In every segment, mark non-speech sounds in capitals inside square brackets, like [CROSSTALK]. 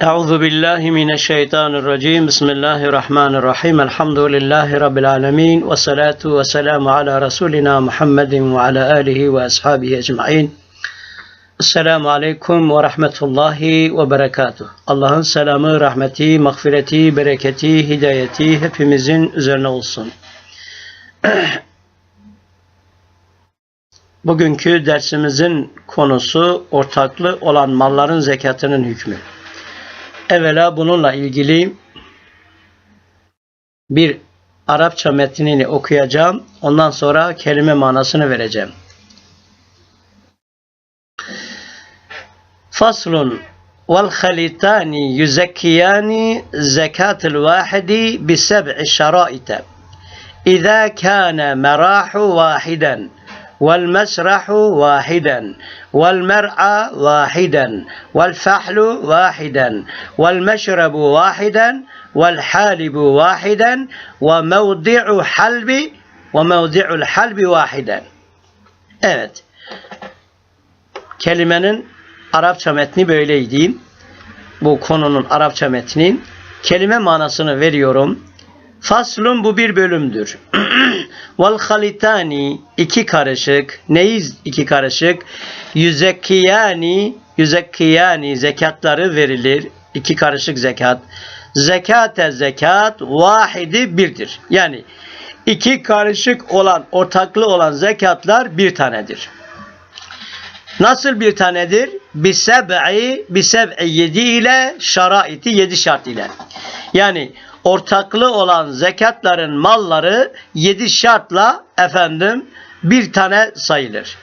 Euzu billahi mineşşeytanirracim. Bismillahirrahmanirrahim. Elhamdülillahi rabbil alamin ve salatu ve selamu ala rasulina Muhammedin ve ala alihi ve ashabihi ecmaîn. Esselamu aleyküm ve rahmetullahi ve berekatuh. Allah'ın selamı, rahmeti, mağfireti, bereketi, hidayeti hepimizin üzerine olsun. Bugünkü dersimizin konusu ortaklı olan malların zekatının hükmü. Evvela bununla ilgili bir Arapça metnini okuyacağım. Ondan sonra kelime manasını vereceğim. Faslun vel halitani yüzekkiyani zekatul vahidi bi seb'i şeraite. İza kana merahu vahiden والمسرح واحدا والمرعى واحدا والفحل واحدا والمشرب واحدا والحالب واحدا وموضع حلب وموضع الحلب واحدا Evet. Kelimenin Arapça metni böyleydi. Bu konunun Arapça metni. Kelime manasını veriyorum. Faslun bu bir bölümdür. [CLEARS THROAT] Vel halitani iki karışık. Neyiz iki karışık? Yüzekkiyani yüzekkiyani zekatları verilir. İki karışık zekat. Zekate zekat vahidi birdir. Yani iki karışık olan, ortaklı olan zekatlar bir tanedir. Nasıl bir tanedir? Biseb'i, biseb'i yedi ile şaraiti yedi şart ile. Yani ortaklı olan zekatların malları yedi şartla efendim bir tane sayılır.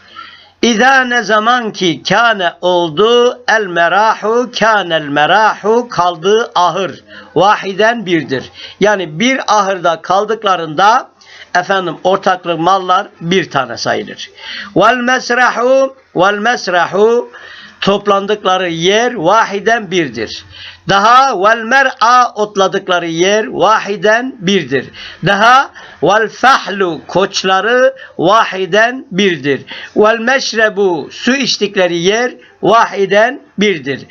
İza ne zaman ki kâne oldu el merahu kânel merahu kaldığı ahır vahiden birdir. Yani bir ahırda kaldıklarında efendim ortaklık mallar bir tane sayılır. Vel mesrahu vel mesrahu toplandıkları yer vahiden birdir. Daha vel mer'a otladıkları yer vahiden birdir. Daha vel fahlu koçları vahiden birdir. Vel meşrebu su içtikleri yer vahiden birdir.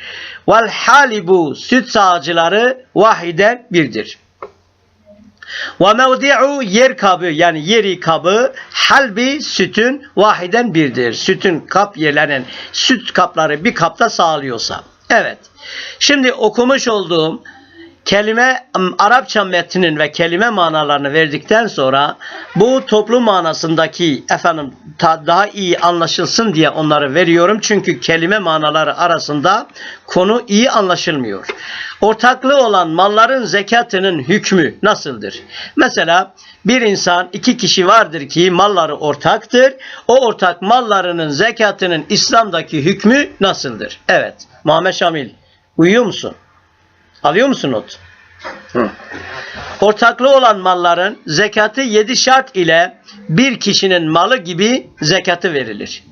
Vel halibu süt sağcıları vahiden birdir. Ve mevdi'u yer kabı yani yeri kabı halbi sütün vahiden birdir. Sütün kap yerlerinin süt kapları bir kapta sağlıyorsa. Evet. Şimdi okumuş olduğum kelime Arapça metnin ve kelime manalarını verdikten sonra bu toplum manasındaki efendim daha iyi anlaşılsın diye onları veriyorum. Çünkü kelime manaları arasında konu iyi anlaşılmıyor. Ortaklı olan malların zekatının hükmü nasıldır? Mesela bir insan iki kişi vardır ki malları ortaktır. O ortak mallarının zekatının İslam'daki hükmü nasıldır? Evet. Muhammed Şamil uyuyor musun? Alıyor musun not? Hı. Ortaklı olan malların zekatı yedi şart ile bir kişinin malı gibi zekatı verilir.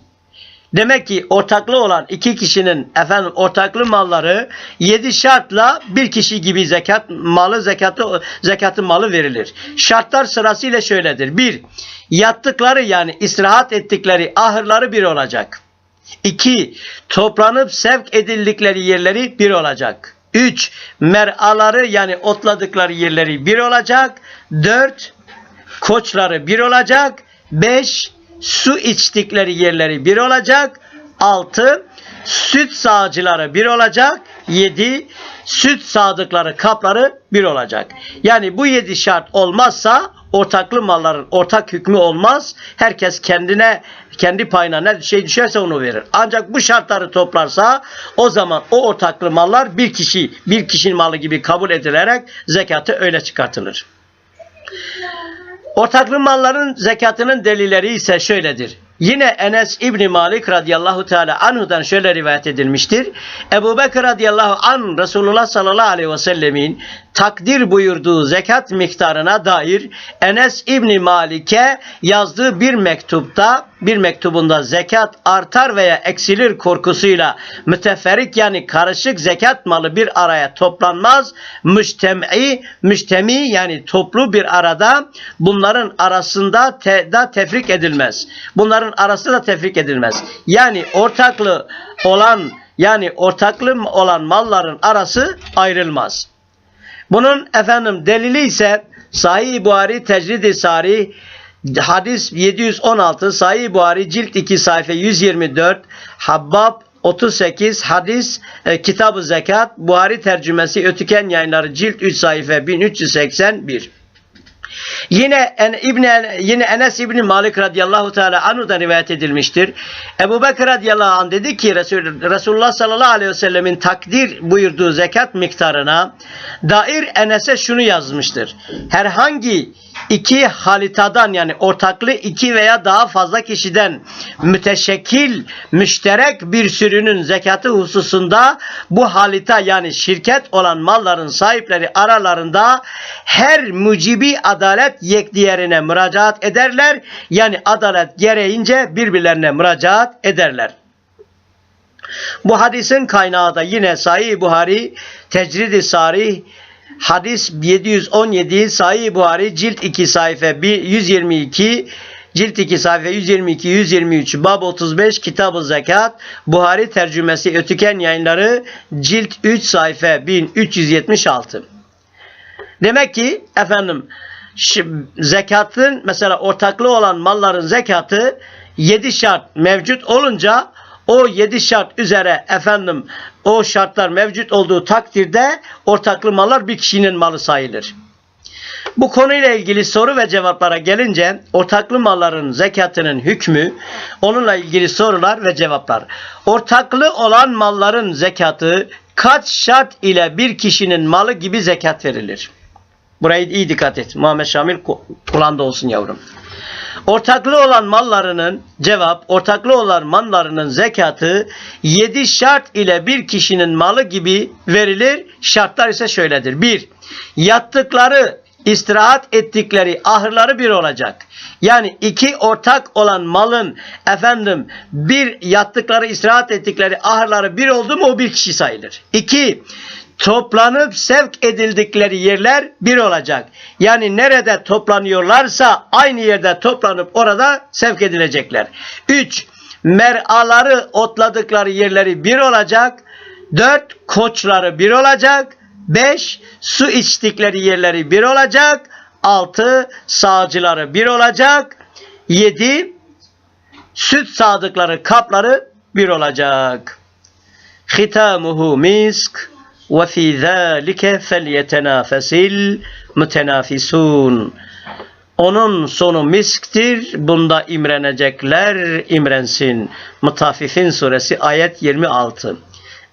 Demek ki ortaklı olan iki kişinin efendim ortaklı malları yedi şartla bir kişi gibi zekat malı zekatı zekatı malı verilir. Şartlar sırasıyla şöyledir. Bir, yattıkları yani istirahat ettikleri ahırları bir olacak. İki, toplanıp sevk edildikleri yerleri bir olacak. 3. Mer'aları yani otladıkları yerleri bir olacak. 4. Koçları bir olacak. 5. Su içtikleri yerleri bir olacak. 6. Süt sağcıları bir olacak. 7. Süt sağdıkları kapları bir olacak. Yani bu 7 şart olmazsa ortaklı malların ortak hükmü olmaz. Herkes kendine kendi payına ne şey düşerse onu verir. Ancak bu şartları toplarsa o zaman o ortaklı mallar bir kişi bir kişinin malı gibi kabul edilerek zekatı öyle çıkartılır. Ortaklı malların zekatının delilleri ise şöyledir. Yine Enes İbni Malik radıyallahu teala anhudan şöyle rivayet edilmiştir. Ebu Bekir radıyallahu an Resulullah sallallahu aleyhi ve sellemin takdir buyurduğu zekat miktarına dair Enes İbni Malik'e yazdığı bir mektupta bir mektubunda zekat artar veya eksilir korkusuyla müteferrik yani karışık zekat malı bir araya toplanmaz. Müştemi, müştemi yani toplu bir arada bunların arasında te, da tefrik edilmez. Bunların arası da tefrik edilmez. Yani ortaklı olan yani ortaklı olan malların arası ayrılmaz. Bunun efendim delili ise Sahih Buhari Tecrid-i Sari hadis 716 Sahih Buhari cilt 2 sayfa 124 Habbab 38 hadis e, Kitab-ı Zekat Buhari tercümesi Ötüken Yayınları cilt 3 sayfa 1381 Yine en, İbn yine Enes İbni Malik radıyallahu teala anhu'dan rivayet edilmiştir. Ebu Bekir radıyallahu anh dedi ki Resul, Resulullah sallallahu aleyhi ve sellemin takdir buyurduğu zekat miktarına dair Enes'e şunu yazmıştır. Herhangi iki halitadan yani ortaklı iki veya daha fazla kişiden müteşekkil müşterek bir sürünün zekatı hususunda bu halita yani şirket olan malların sahipleri aralarında her mucibi adalet yek diğerine müracaat ederler. Yani adalet gereğince birbirlerine müracaat ederler. Bu hadisin kaynağı da yine Sahih Buhari Tecrid-i Sarih Hadis 717 Sahih Buhari cilt 2 sayfa 122 cilt 2 sayfa 122 123 bab 35 Kitab-ı Zekat Buhari tercümesi Ötüken Yayınları cilt 3 sayfa 1376 Demek ki efendim zekatın mesela ortaklı olan malların zekatı 7 şart mevcut olunca o yedi şart üzere efendim o şartlar mevcut olduğu takdirde ortaklı mallar bir kişinin malı sayılır. Bu konuyla ilgili soru ve cevaplara gelince ortaklı malların zekatının hükmü, onunla ilgili sorular ve cevaplar. Ortaklı olan malların zekatı kaç şart ile bir kişinin malı gibi zekat verilir? Burayı iyi dikkat et. Muhammed Şamil kulağında olsun yavrum. Ortaklı olan mallarının cevap, ortaklı olan mallarının zekatı yedi şart ile bir kişinin malı gibi verilir. Şartlar ise şöyledir. Bir, yattıkları, istirahat ettikleri ahırları bir olacak. Yani iki ortak olan malın efendim bir yattıkları, istirahat ettikleri ahırları bir oldu mu o bir kişi sayılır. İki, toplanıp sevk edildikleri yerler bir olacak. Yani nerede toplanıyorlarsa aynı yerde toplanıp orada sevk edilecekler. 3. Mer'aları otladıkları yerleri bir olacak. 4. Koçları bir olacak. 5. Su içtikleri yerleri bir olacak. 6. Sağcıları bir olacak. 7. Süt sağdıkları kapları bir olacak. Hitamuhu misk ve fi zalike felyetenafasil mutenafisun. Onun sonu misktir. Bunda imrenecekler imrensin. Mutafifin suresi ayet 26.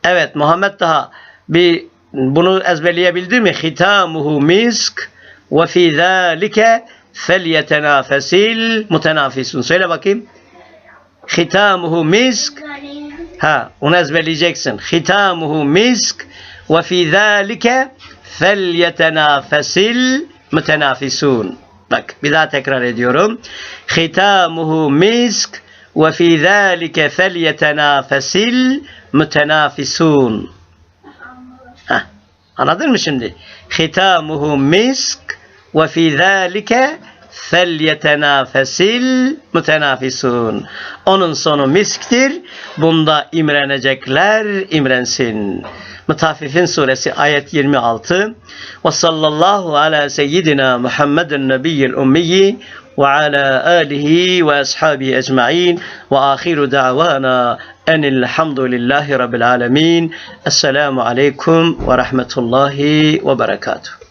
Evet Muhammed daha bir bunu ezberleyebildi mi? Hitamuhu misk ve fi zalike felyetenafesil mutenafisun. Söyle bakayım. Hitamuhu misk. Ha, onu ezberleyeceksin. Hitamuhu misk ve fi zâlike felyetenâfesil mütenâfisûn. Bak bir daha tekrar ediyorum. Hitamuhu misk ve fi zâlike felyetenâfesil mütenâfisûn. Heh, anladın mı şimdi? Hitamuhu misk ve fi zâlike felyetenâfesil mütenafisun. Onun sonu misktir. Bunda imrenecekler imrensin. Mütafifin suresi ayet 26. Ve sallallahu ala seyyidina Muhammedin nebiyyil ummiyi ve ala alihi ve ashabihi ecma'in ve ahiru da'vana enilhamdülillahi rabbil alemin. Esselamu aleyküm ve rahmetullahi ve berekatuhu.